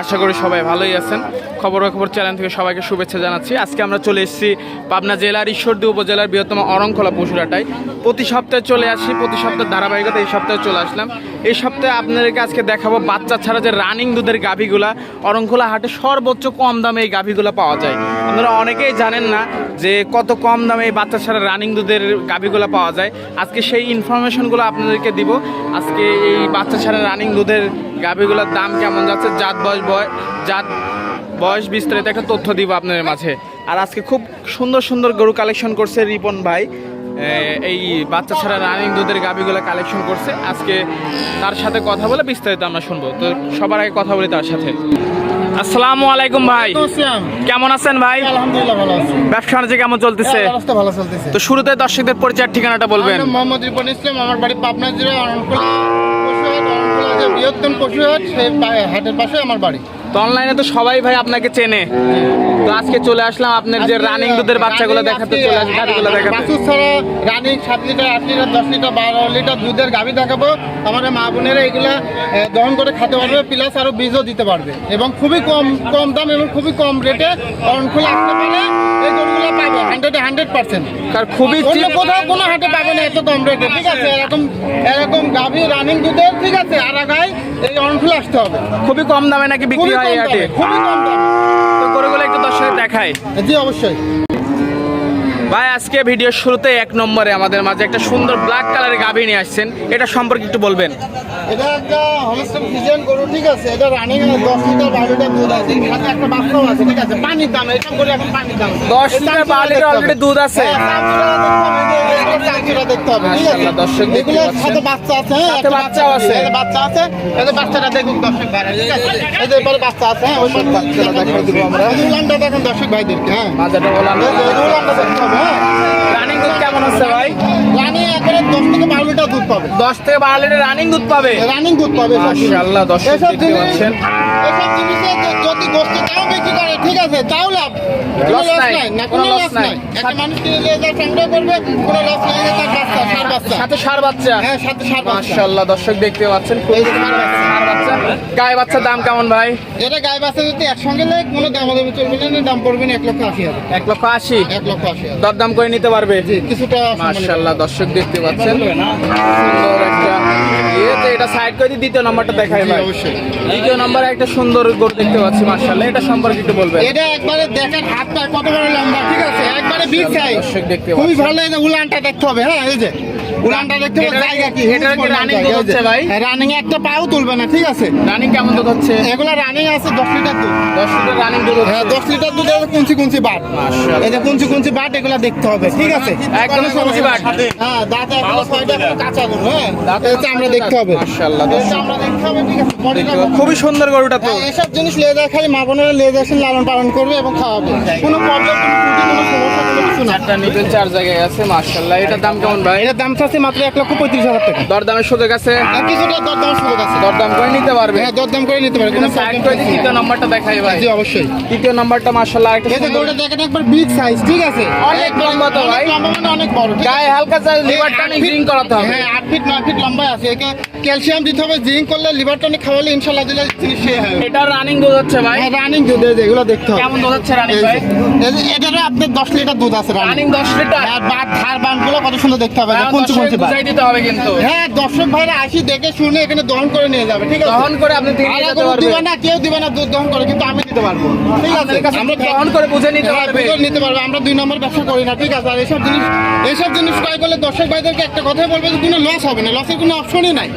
আশা করি সবাই ভালোই আছেন। খবর খবর চ্যানেল থেকে সবাইকে শুভেচ্ছা জানাচ্ছি। আজকে আমরা চলে এসেছি পাবনা জেলার ঈশ্বরদী উপজেলার বৃহত্তম অরংখোলা পশুরাটায়। প্রতি সপ্তাহে চলে আসি, প্রতি সপ্তাহে ধারাবাহিকতা এই সপ্তাহে চলে আসলাম। এই সপ্তাহে আপনাদেরকে আজকে দেখাবো বাচ্চা ছাড়া যে রানিং দুধের গাভীগুলা, অরংখোলা হাটে সর্বোচ্চ কম দামে এই গাভীগুলা পাওয়া যায়। আপনারা অনেকেই জানেন না যে কত কম দামে এই বাচ্চা ছাড়া রানিং দুধের গাভীগুলো পাওয়া যায়। আজকে সেই ইনফরমেশনগুলো আপনাদেরকে দিব। আজকে এই বাচ্চা ছাড়া রানিং দুধের গাভীগুলোর দাম কেমন যাচ্ছে, জাত বয়স বয় জাত বয়স বিস্তারিত একটা তথ্য দিব আপনাদের মাঝে। আর আজকে খুব সুন্দর সুন্দর গরু কালেকশন করছে রিপন ভাই। এই বাচ্চা ছাড়া রানিং দুধের গাভীগুলো কালেকশন করছে। আজকে তার সাথে কথা বলে বিস্তারিত আমরা শুনব। তো সবার আগে কথা বলি তার সাথে। আসসালামু আলাইকুম ভাই। কেমন আছেন ভাই? আলহামদুলিল্লাহ ভালো আছি। ব্যবসা বাণিজ্য কেমন চলতেছে? হ্যাঁ, ভালো চলতেছে। তো শুরুতে দর্শকদের পরিচয়ের ঠিকানাটা বলবেন। মোহাম্মদ রিপন ইসলাম আমার বাড়ি পাবনা জেলা বৃহত্তম পশুহাট সেই পা- হাটের পাশে আমার বাড়ি। তো অনলাইনে তো সবাই ভাই আপনাকে চেনে। তো আজকে চলে আসলাম আপনার যে রানিং দুধের বাচ্চাগুলো দেখাতে চলে আসে গাড়িগুলো দেখাতে। বাছুর ছাড়া রানিং সাত লিটার আট লিটার দশ লিটার বারো লিটার দুধের গাভী দেখাবো। আমাদের মা বোনেরা এগুলা দহন করে খেতে পারবে প্লাস আরও বীজও দিতে পারবে। এবং খুবই কম কম দাম এবং খুবই কম রেটে অরণকুলা আসতে পারে এই গরুগুলো পাবে হান্ড্রেডে হান্ড্রেড পার্সেন্ট আর খুবই অন্য কোথাও কোনো হাটে পাবে না এত কম রেটে ঠিক আছে? এরকম এরকম গাভী রানিং দুধের ঠিক আছে? আর আগায় এই অরণফুল আসতে হবে। খুবই কম দামে নাকি বিক্রি হয় এই হাটে? খুবই কম দামে। গরুগুলো একটু দর্শক দেখায় জি অবশ্যই। ভাই আজকে ভিডিও শুরুতে এক নম্বরে আমাদের মাঝে একটা সুন্দর ব্ল্যাক কালারের গাভী নিয়ে আসছেন। এটা সম্পর্কে একটু বলবেন। এটা একটা হলস্টেন ফিজিয়ান গরু ঠিক আছে? এটা রানিং দশ লিটার বারো লিটার দুধ আছে সাথে একটা বাচ্চাও আছে ঠিক আছে? পানির দাম এটা করে এখন পানির দাম। দশ লিটার বারো লিটার অলরেডি দুধ আছে। হ্যাঁ, দেখতে হবে ঠিক আছে? দর্শক দেখতে সাথে বাচ্চা আছে হ্যাঁ সাথে একটা বাচ্চাও আছে। বাচ্চা আছে এই বাচ্চাটা দেখুন দর্শক ভাই ঠিক আছে? এই যে এবারে বাচ্চা আছে হ্যাঁ ওই বাচ্চাটা দেখাই দিব আমরা। দেখুন দর্শক ভাইদেরকে হ্যাঁ দেখতে হবে। হ্যাঁ রানিং দুধ কেমন হচ্ছে ভাই রানিং একবারে দশ থেকে বারো লিটার দুধ পাবে। দশ থেকে বারো লিটার রানিং দুধ পাবে। রানিং দুধ পাবে মাশাআল্লাহ, দর্শক এসব জিনিস- পাচ্ছেন। এসব জিনিসে যদি গোস্ত তাও বিক্রি করে ঠিক আছে তাও লাভ। কোনো loss নাই, না কোনো লস নাই। একটা মানুষ কিনে নিয়ে যা সংগ্রহ করবে কোনো লস নাই যে তার বাচ্চা সার বাচ্চা। সাথে সার বাচ্চা। হ্যাঁ সাথে সার বাচ্চা। মাশাআল্লাহ দর্শক দেখতে পাচ্ছেন একটা ষাঁড় বাচ্চা। গায়ে বাচ্চার দাম কেমন ভাই? এটা গায়ে বাচ্চা যদি একসঙ্গে লেগে কোনো দাম হবে চলবে না দাম পড়বে না এক লক্ষ আশি হাজার। এক লক্ষ আশি? এক লক্ষ আশি হাজার। দরদাম করে নিতে পারবে? জি কিছুটা। মাশাআল্লাহ দর্শক দেখতে পাচ্ছেন। সুন্দর একটা এটা সাইড করে দ্বিতীয় নাম্বারটা দেখাই ভাই। অবশ্যই। দ্বিতীয় নাম্বারে একটা সুন্দর গরু দেখতে পাচ্ছি মাশাআল্লাহ। এটা সম্পর্কে একটু বলবেন। এটা একবারে দেখেন হাতটা কত বড় লম্বা ঠিক আছে? একবারে বিগ সাইজ দেখতে খুবই ভালো উলানটা দেখতে হবে হ্যাঁ এই যে। উলানটা দেখতে জায়গা কি এটার কি দুধ হচ্ছে ভাই? রানিং একটা পাও তুলবে না ঠিক আছে? রানিং কেমন দুধ হচ্ছে? এগুলা রানিং আছে দশ লিটার দুধ। দশ লিটার রানিং দুধ হ্যাঁ হচ্ছে দশ লিটার দুধ এর কুঞ্চি কুঞ্চি বাট। এই যে কুঞ্চি কুঞ্চি বাট এগুলা দেখতে হবে ঠিক আছে? একদম কুঞ্চি বাট। হ্যাঁ দাঁত এখনও ছয়টা কাঁচা গরু হ্যাঁ? দাঁতে এটা আমরা দেখতে হবে মাশাআল্লাহ, এটা আমরা দেখতে হবে ঠিক আছে? খুবই সুন্দর গরুটা তো। হ্যাঁ, এসব জিনিস লেজার খালি মা বোনেরা লেজার লালন পালন করবে এবং খাওয়াবে। কোনো প্রবলেম কোনো ত্রুটি কোনো সমস্যা কোনো কিছু না চারটা নিপেল চার জায়গায় আছে মাশাআল্লাহ। এটার দাম কেমন ভাই? এটার দাম চাচ্ছে মাত্র এক লক্ষ পঁয়ত্রিশ হাজার টাকা। দরদামের সুযোগ আছে? আর কিছুটা দরদাম সুযোগ আছে। দরদাম করে নিতে পারবে? হ্যাঁ দরদাম করে নিতে পারে কোনো সাইড করে তৃতীয় নাম্বারটা দেখাই ভাই। জি অবশ্যই। তৃতীয় নাম্বারটা মাশাআল্লাহ একটা এই যে গরুটা দেখেন একবার বিগ সাইজ ঠিক আছে? অনেক লম্বা তো ভাই। লম্বা মানে অনেক বড় গায়ে হালকা চাই লিভার টানিং আট করাতে হবে। হ্যাঁ আট ফিট নয় ফিট লম্বা আছে। একে ক্যালসিয়াম দিতে হবে জিঙ্ক করলে লিভার টনিক খাওয়ালে ইনশাল্লাহ দিলে জিনিস সে হবে এটা রানিং দুধ হচ্ছে ভাই। হ্যাঁ রানিং দুধ এই এগুলো দেখতে হবে। কেমন দুধ হচ্ছে রানিং ভাই? এটারও আপনার দশ লিটার দুধ আছে রানিং রানিং দশ লিটার। আর বাট ধার বানগুলো কত সুন্দর দেখতে হবে হ্যাঁ, বুঝাই দিতে হবে কিন্তু। হ্যাঁ দর্শক ভাইরা আসি দেখে শুনে এখানে দহন করে নিয়ে যাবে ঠিক আছে? দহন করে আপনি দিয়ে দিবে না কেউ দিবে না দুধ দহন করে কিন্তু আমি দিতে পারব ঠিক আছে? আমরা দহন করে বুঝে নিতে হ্যাঁ, পারবে বুঝে নিতে পারবে আমরা দুই নম্বর ব্যবসা করি না ঠিক আছে? আর এইসব জিনিস এইসব জিনিস ক্রয় করলে দর্শক ভাইদেরকে একটা কথা বলবে যে কোনো লস হবে না লসের কোনো অপশনই নাই।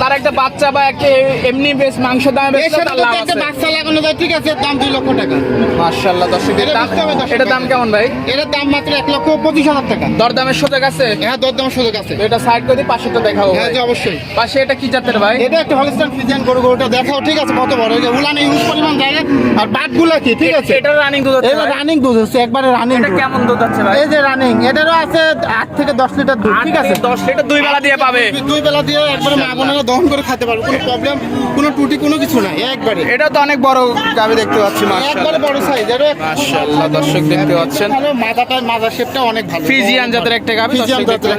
তার একটা বাচ্চা বা একটা এমনি বেশ মাংস দামে বেশি একটা বাচ্চা লাগানো যায় ঠিক আছে? দাম দুই লক্ষ টাকা। মাশাআল্লাহ দর্শক এটা দাম হবে দর্শক এটা দাম কেমন ভাই? এটার দাম মাত্র এক লক্ষ পঁচিশ হাজার টাকা। দরদামের সুযোগ আছে? হ্যাঁ দরদাম সুযোগ আছে। এটা সাইড করে পাশেটা দেখাবো হ্যাঁ অবশ্যই। পাশে এটা কি জাতের ভাই? এটা একটা হলিস্টান ফিজিয়ান গরু গরুটা দেখাও ঠিক আছে কত বড়? যে উলানে ইউজ পরিমাণ জায়গা। আর বাটগুলা কি ঠিক আছে? এটা রানিং দুধ এটা রানিং দুধ হচ্ছে একবারে রানিং এটা কেমন দুধ হচ্ছে ভাই? এই যে রানিং এটারও আছে আট থেকে দশ লিটার দুধ ঠিক আছে? দশ লিটার দুই বেলা দিয়ে পাবে। দুই বেলা দিয়ে একবারে মা বোনেরা দহন করে খেতে পারবে কোনো প্রবলেম কোনো ত্রুটি কোনো কিছু নাই একবারে। এটা তো অনেক বড় গাবি দেখতে পাচ্ছি একবারে বড় সাইজ এর মাশাআল্লাহ, দর্শক দেখতে পাচ্ছেন। মাথাটা মাজা শেপটা অনেক ভালো। ফিজিয়ান জাতের একটা গাবি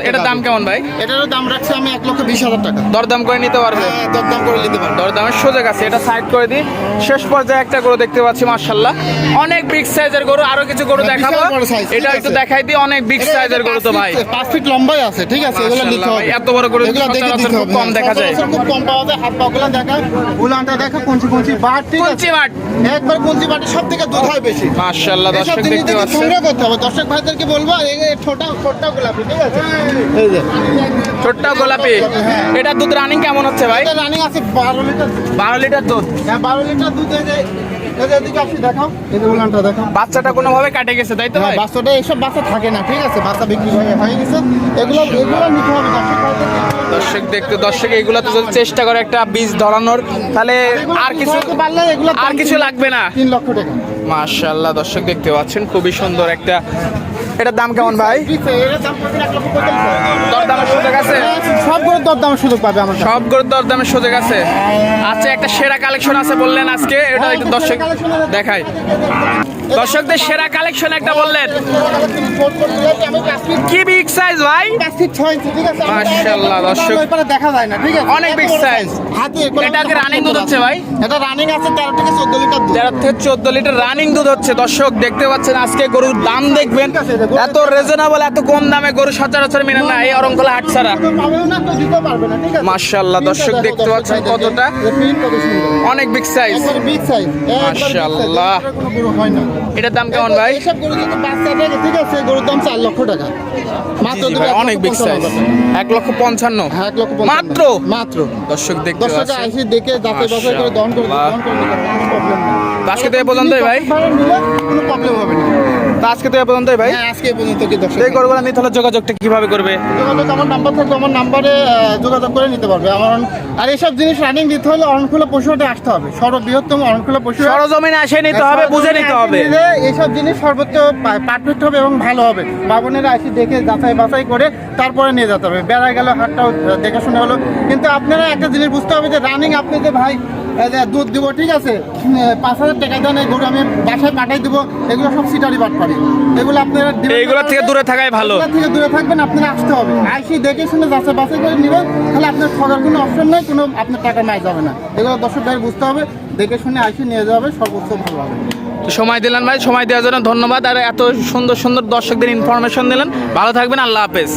এটার দাম কেমন ভাই? এটারও দাম রাখছি আমি এক লক্ষ বিশ হাজার টাকা। দরদাম করে নিতে পারবে? হ্যাঁ, দরদাম করে নিতে পারব। দরদামের সোজা আছে এটা সাইড করে দিই। শেষ পর্যায়ে একটা গরু দেখতে পাচ্ছি মার্শাল্লাহ অনেক বিগ সাইজের গরু আরও কিছু গরু হ্যাঁ, দেখাবো। এটা একটু দেখাই দিই অনেক বিগ সাইজের গরু তো ভাই। পাঁচ ফিট লম্বাই আছে ঠিক আছে এগুলো নিতে হবে। এত বড় গরু এগুলো দেখে দিতে হবে কম হ্যাঁ, দেখা যায়। খুব কম পাওয়া যায় হাত পাগুলো দেখা উলানটা দেখা কুঞ্চি কুঞ্চি বাট ঠিক কুঞ্চি আছে। বাট। একবার কুঞ্চি বাটে সব থেকে দুধ হয় বেশি। এসব দর্শক দেখতে দেখে পাচ্ছেন। সংগ্রহ করতে হবে। দর্শক ভাইদেরকে বলব ছোটা ছোটটা গোলাপি ঠিক আছে? এই যে। ছোট্ট গোলাপি। হ্যাঁ। এটা দুধ রানিং কেমন হচ্ছে ভাই? এটা রানিং আছে বারো লিটার বারো লিটার দুধ? হ্যাঁ বারো লিটার দুধ এই যে বাচ্চাটা কোনোভাবে কাটে গেছে তাই তো হ্যাঁ ভাই? বাচ্চাটা এইসব বাচ্চা থাকে না ঠিক আছে? বাচ্চা বিক্রি হয়ে হয়ে গেছে। এগুলো এগুলো নিতে হবে দর্শক দেখতে দর্শক এগুলো তো যদি চেষ্টা করে একটা বীজ ধরানোর তাহলে আর কিছু পারলে এগুলো আর কিছু লাগবে না। তিন লক্ষ টাকা। মাশাআল্লাহ দর্শক দেখতে পাচ্ছেন খুবই সুন্দর একটা এটার দাম কেমন ভাই। দরদামের সুযোগ আছে দরদামের সুযোগ পাবে আমার দরদামের সুযোগ আছে আচ্ছা একটা সেরা কালেকশন আছে বললেন আজকে এটা একটু দর্শক দেখাই দর্শকদের সেরা কালেকশন একটা বললেন কি বিগ সাইজ ভাই মাশাআল্লাহ, দর্শক। দেখা যায় না, ঠিক আছে? অনেক size। size। হাতে এটা কি হাতে দুধ হচ্ছে ভাই? এটা রানিং আছে তেরো থেকে চোদ্দ লিটার তেরো থেকে চোদ্দ লিটার রানিং দুধ হচ্ছে। দর্শক দেখতে পাচ্ছেন আজকে গরুর দাম দেখবেন। এত রিজনেবল এত কম দামে গরু সচরাচর মেনে না এই অরঙ্কলা হাট ছাড়া। কেউ পাবেও না কেউ দিতেও পারবে না, ঠিক আছে? মাশাআল্লাহ, Print টা দর্শক দেখতে পাচ্ছেন কতটা? এর print কত সুন্দর। অনেক বিগ সাইজ একবারে big size, একবারে big size, মাশাআল্লাহ। এর কোনো গরু না। এটার দাম কেমন ভাই? এইসব গরু যদি বাচ্চা থাকে, ঠিক আছে, গরুর দাম চার লক্ষ টাকা। মাত্র অনেক বিগ সাইজ এক লক্ষ পঞ্চান্ন। এক লক্ষ মাত্র? মাত্র। দর্শক দেখতে আছে আইসি দেখে বাছাই করে দহন করে। দহন করে আজকে তো এ পর্যন্তই ভাই। কোনো প্রবলেম হবে না। তো আজকে তো এ পর্যন্তই ভাই। হ্যাঁ আজকে পর্যন্ত কি দর্শক? এই গরুগুলো নিতে হলে যোগাযোগটা কীভাবে করবে? যোগাযোগ আমার নাম্বার থাকবে আমার নাম্বারে যোগাযোগ করে নিতে পারবে। আমার আর এইসব জিনিস রানিং দিতে হলে অরণখোলা পশুহাটে আসতে হবে। সর্ববৃহত্তম অরণখোলা পশু সরজমিনে আসে নিতে হবে বুঝে নিতে হবে। এইসব জিনিস সর্বোচ্চ পারফেক্ট হবে এবং ভালো হবে। বাবনেরা আসি দেখে যাচাই বাছাই করে তারপরে নিয়ে যেতে হবে। বেড়া গেল হাটটাও আহ, দেখে শুনে হলো। কিন্তু আপনারা একটা জিনিস বুঝতে হবে যে রানিং আপনি যে ভাই দুধ দিব ঠিক আছে? পাঁচ হাজার টাকা দেন এই গরু আমি বাসায় পাঠাই দিব। এগুলো সব সিটারি বাট পারি এগুলো আপনারা এইগুলোর থেকে দূরে থাকাই ভালো। থেকে দূরে থাকবেন আপনারা আসতে হবে। আইসি দেখে শুনে যাচ্ছে বাছাই করে নেবেন তাহলে আপনার ঠকার কোনো অপশন নাই কোনো আপনার টাকা নাই যাবে না। এগুলো দর্শক ভাই বুঝতে হবে দেখে শুনে আইসি নিয়ে যাবে সর্বোচ্চ ভালো হবে। সময় দিলেন ভাই সময় দেওয়ার জন্য ধন্যবাদ আর এত সুন্দর সুন্দর দর্শকদের ইনফরমেশন দিলেন। ভালো থাকবেন আল্লাহ হাফেজ।